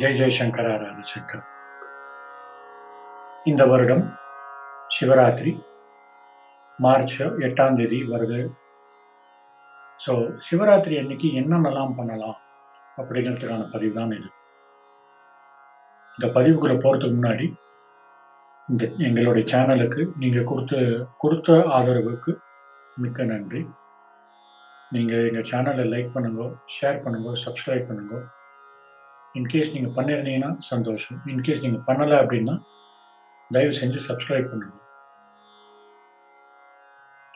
ஜெய் ஜெய்சங்கர் ஆராத சங்கர் இந்த வருடம் சிவராத்திரி மார்ச் எட்டாம் தேதி வருது. ஸோ சிவராத்திரி அன்னைக்கு என்னென்னலாம் பண்ணலாம் அப்படிங்கிறதுக்கான பதிவு தான் இது. இந்த பதிவுக்குள்ளே போகிறதுக்கு முன்னாடி இந்த எங்களுடைய சேனலுக்கு நீங்கள் கொடுத்த கொடுத்த ஆதரவுக்கு மிக்க நன்றி. நீங்கள் எங்கள் சேனலை லைக் பண்ணுங்க ஷேர் பண்ணுங்க சப்ஸ்கிரைப் பண்ணுங்க. இன்கேஸ் நீங்கள் பண்ணியிருந்தீங்கன்னா சந்தோஷம். இன்கேஸ் நீங்கள் பண்ணலை அப்படின்னா தயவு செஞ்சு சப்ஸ்கிரைப் பண்ணுங்க.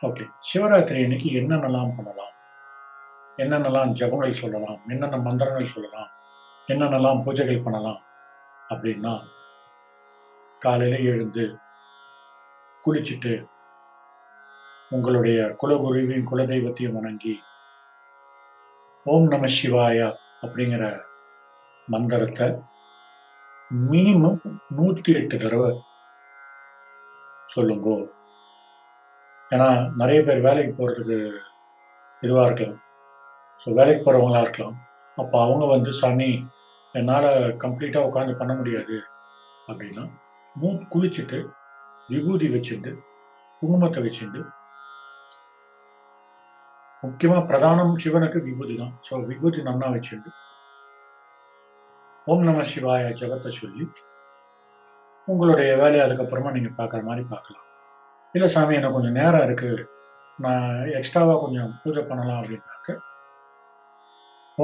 ஓகே சிவராத்திரி அன்னைக்கு என்னென்னலாம் பண்ணலாம்? என்னென்னலாம் ஜபங்கள் சொல்லலாம்? என்னென்ன மந்திரங்கள் சொல்லலாம்? என்னென்னலாம் பூஜைகள் பண்ணலாம்? அப்படின்னா காலையில் எழுந்து குளிச்சுட்டு உங்களுடைய குலகுருவின் குலதெய்வத்தையும் வணங்கி ஓம் நம சிவாயா அப்படிங்கிற மந்திரத்தை மினிமம் நூற்றி எட்டு தடவை சொல்லுங்க. ஏன்னா நிறைய பேர் வேலைக்கு போகிறதுக்கு இதுவாக இருக்கலாம். ஸோ வேலைக்கு போகிறவங்களாக இருக்கலாம். அப்போ அவங்க வந்து சாமி என்னால் கம்ப்ளீட்டாக உட்காந்து பண்ண முடியாது. அப்படின்னா மூ குளிச்சுட்டு விபூதி வச்சுட்டு குங்குமத்தை வச்சுட்டு முக்கியமாக பிரதானம் சிவனுக்கு விபூதி தான். ஸோ விபூதி நன்னா வச்சுட்டு ஓம் நம சிவாய ஜெகத்தை சொல்லி உங்களுடைய வேலையை அதுக்கப்புறமா நீங்கள் பார்க்குற மாதிரி பார்க்கலாம். இல்லை சாமி எனக்கு கொஞ்சம் நேரம் இருக்குது நான் எக்ஸ்ட்ராவாக கொஞ்சம் பூஜை பண்ணலாம் அப்படின்னாக்க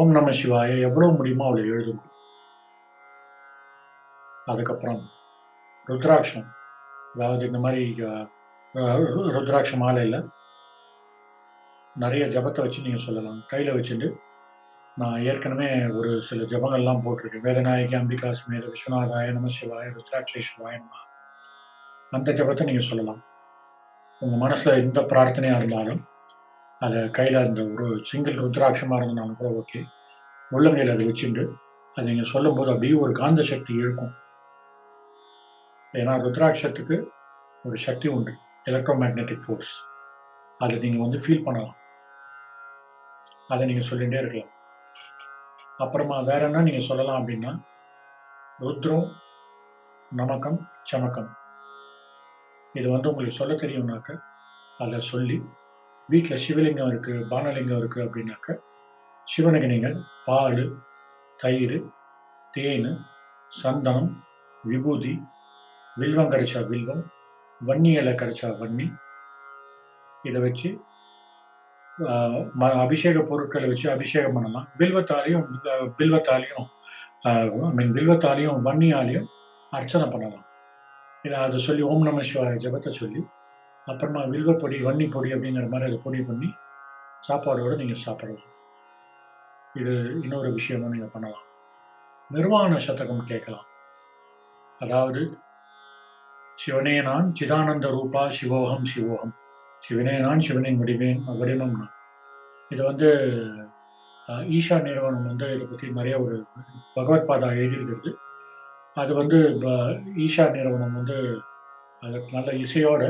ஓம் நம சிவாய எவ்வளோ முடியுமோ அவ்வளோ எழுதுங்க. அதுக்கப்புறம் ருத்ராட்சம். அதாவது இந்த மாதிரி ருத்ராட்ச மாலையில் நிறைய ஜபத்தை வச்சு நீங்கள் சொல்லலாம். கையில் வச்சுட்டு நான் ஏற்கனவே ஒரு சில ஜபங்கள்லாம் போட்டிருக்கேன். வேதநாயகி அம்பிகா சுமேத விஸ்வநாதாய நம சிவாய ருத்ராட்சேஸ்வராய நம. அந்த ஜபத்தை நீங்கள் சொல்லலாம். உங்கள் மனசில் எந்த பிரார்த்தனையாக இருந்தாலும் அதை கையில் இருந்த ஒரு சிங்கிள் ருத்ராட்சமாக இருந்தாலும் கூட ஓகே. உள்ளங்கையில் அதை வச்சுட்டு அதை நீங்கள் சொல்லும்போது அப்படியே ஒரு காந்த சக்தி இருக்கும் ஏன்னா ருத்ராட்சத்துக்கு ஒரு சக்தி உண்டு. எலக்ட்ரோ மேக்னெட்டிக் ஃபோர்ஸ் அதை நீங்கள் வந்து ஃபீல் பண்ணலாம். அதை நீங்கள் சொல்லிகிட்டே இருக்கலாம். அப்புறமா வேற என்ன நீங்கள் சொல்லலாம் அப்படின்னா ருத்ரம் நமக்கம் சமக்கம் இது வந்து உங்களுக்கு சொல்ல தெரியும்னாக்க அதை சொல்லி வீட்டில் சிவலிங்கம் இருக்குது பானலிங்கம் இருக்குது அப்படின்னாக்க சிவனுக்கு நீங்கள் பால் தயிர் தேன் சந்தனம் விபூதி வில்வம் கிடைச்சா வில்வம் வன்னி இலை கிடைச்சா வன்னி இதை வச்சு அபிஷேக பொருட்களை வச்சு அபிஷேகம் பண்ணலாம் பில்வத்தாலையும் ஆஹ், பில்வத்தாலையும் ஐ மீன் பில்வத்தாலையும் வன்னியாலையும் அர்ச்சனை பண்ணலாம். இதை அதை சொல்லி ஓம் நம சிவாய ஜபத்தை சொல்லி அப்புறமா வில்வப்பொடி வன்னி பொடி அப்படிங்கிற மாதிரி அதை பொடி பண்ணி சாப்பாடோடு நீங்கள் சாப்பிடலாம். இது இன்னொரு விஷயமும் நீங்கள் பண்ணலாம். நிர்வாண சதகம் கேட்கலாம். அதாவது சிவனே நான் சிதானந்த ரூபா சிவோகம் சிவோகம். சிவனே நான் சிவனின் வடிவேன் வடிவம் நான் இது வந்து ஈஷா நிறுவனம் வந்து இதை பற்றி நிறைய ஒரு பகவத்பாதா எழுதியிருக்கிறது. அது வந்து ஈஷா நிறுவனம் வந்து அதுக்கு நல்ல இசையோடு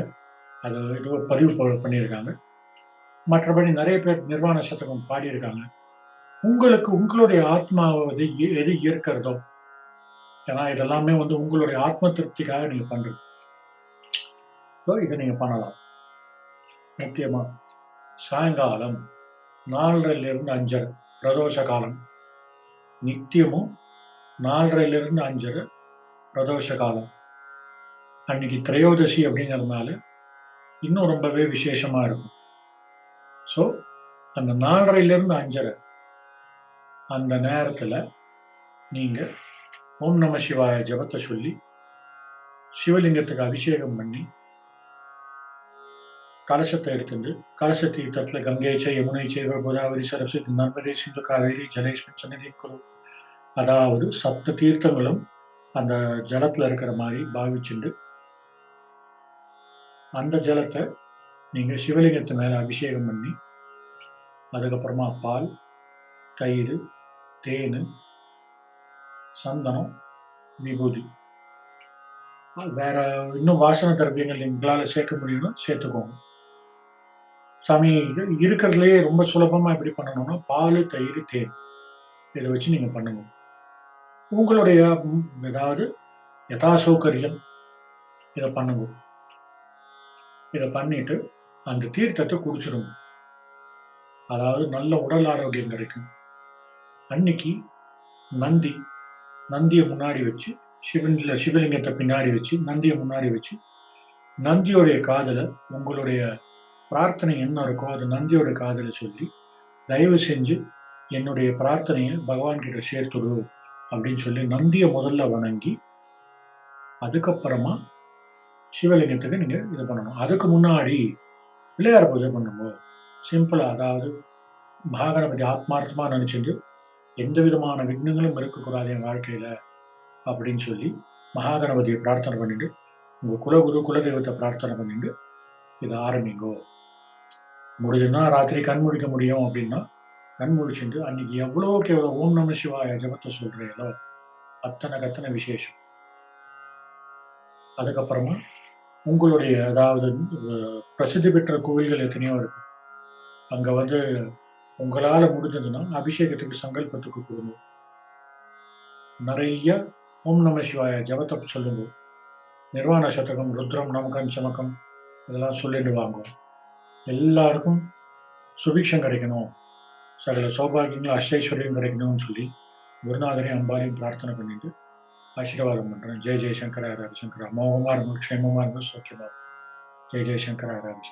அதை இது பதிவு பண்ணியிருக்காங்க. மற்றபடி நிறைய பேர் நிர்வாண சதகம் பாடியிருக்காங்க. உங்களுக்கு உங்களுடைய ஆத்மாவை வந்து எது ஈர்க்கிறதோ ஏன்னா இதெல்லாமே வந்து உங்களுடைய ஆத்ம திருப்திக்காக நீங்கள் பண்ணுறது ஸோ இதை நீங்கள் பண்ணலாம். முக்கியமாக சாயங்காலம் நாலரைலேருந்து அஞ்சரை பிரதோஷ காலம். நித்தியமும் நாலரைலேருந்து அஞ்சரை பிரதோஷ காலம். அன்னைக்கு திரையோதசி அப்படிங்கிறதுனால இன்னும் ரொம்பவே விசேஷமாக இருக்கும். ஸோ அந்த நாலரைலேருந்து அஞ்சரை அந்த நேரத்தில் நீங்கள் ஓம் நம சிவாய ஜபத்தை சொல்லி சிவலிங்கத்துக்கு அபிஷேகம் பண்ணி கலசத்தை எடுத்துண்டு கலச தீர்த்தத்தில் கங்கை செய் யமுனை செய்வ கோதாவரி சரஸ்வதி நர்மதே சிந்து காவேரி ஜலேஷ்மி சன்னதி குரு அதாவது சப்த தீர்த்தங்களும் அந்த ஜலத்தில் இருக்கிற மாதிரி பாவிச்சுண்டு அந்த ஜலத்தை நீங்கள் சிவலிங்கத்து மேலே அபிஷேகம் பண்ணி அதுக்கப்புறமா பால் தயிர் தேன் சந்தனம் விபூதி. வேற இன்னும் வாசன திரவியங்கள் எங்களால் சேர்க்க முடியும்னா சேர்த்துக்கோங்க. சாமி இது- ரொம்ப சுலபமாக எப்படி பண்ணணும்னா பால் தயிர் தேன். இதை வச்சு நீங்கள் பண்ணுங்க உங்களுடைய ஏதாவது யதாசௌகரியம் இதை பண்ணுங்க. இதை பண்ணிட்டு அந்த தீர்த்தத்தை குடிச்சிருங்க. அதாவது நல்ல உடல் ஆரோக்கியம் கிடைக்கும். அன்னைக்கு நந்தி நந்தியை முன்னாடி வச்சு சிவன்ல சிவலிங்கத்தை பின்னாடி வச்சு நந்தியை முன்னாடி வச்சு நந்தியோடைய காதலை உங்களுடைய பிரார்த்தனை என்ன இருக்கோ அது நந்தியோட காதல சொல்லி தயவு செஞ்சு என்னுடைய பிரார்த்தனையை பகவான்கிட்ட சேர்த்துடு அப்படின்னு சொல்லி நந்தியை முதல்ல வணங்கி அதுக்கப்புறமா சிவலிங்கத்துக்கு நீங்கள் இது பண்ணணும். அதுக்கு முன்னாடி பிள்ளையார் பூஜை பண்ணும்போது சிம்பிளாக அதாவது மகாகணபதி ஆத்மார்த்தமாக நினச்சிட்டு எந்த விதமான விக்னங்களும் இருக்கக்கூடாது என் வாழ்க்கையில் அப்படின்னு சொல்லி மகாகணபதியை பிரார்த்தனை பண்ணிட்டு உங்கள் குலகுரு குலதெய்வத்தை பிரார்த்தனை பண்ணிட்டு இதை ஆரம்பிங்கோ. முடிஞ்சதுன்னா ராத்திரி கண் முழிக்க முடியும் அப்படின்னா கண் முழிச்சுட்டு அன்னைக்கு எவ்வளோக்கு எவ்வளோ ஓம் நம சிவாய ஜபத்தை சொல்கிறீங்களோ அத்தனை கத்தனை விசேஷம். அதுக்கப்புறமா உங்களுடைய அதாவது பிரசித்தி பெற்ற கோவில்கள் எத்தனையோ இருக்கு. அங்கே வந்து உங்களால் முடிஞ்சதுன்னா அபிஷேகத்துக்கு சங்கல்பத்துக்கு கொடுங்க நிறைய ஓம் நம சிவாய ஜபத்தை சொல்லுங்க. நிர்வாண சதகம் ருத்ரம் நமகம் சமக்கம் இதெல்லாம் சொல்லிட்டு வாங்குவோம் எல்லாருக்கும் சுபிக்ஷம் கிடைக்கணும். சகல சௌபாகியங்களும் அஷ்டைஸ்வரியம் கிடைக்கணும்னு சொல்லி குருநாதரையும் அம்பாலையும் பிரார்த்தனை பண்ணிட்டு ஆசீர்வாதம் பண்ணுறேன் ஜெய ஜெயசங்கர் ஹர ஹரி சங்கர. இருக்கும் க்ஷேமமாக இருக்கும் சௌக்கியமா இருக்கும் ஜெய ஜெயசங்கர் ஹர ஹரி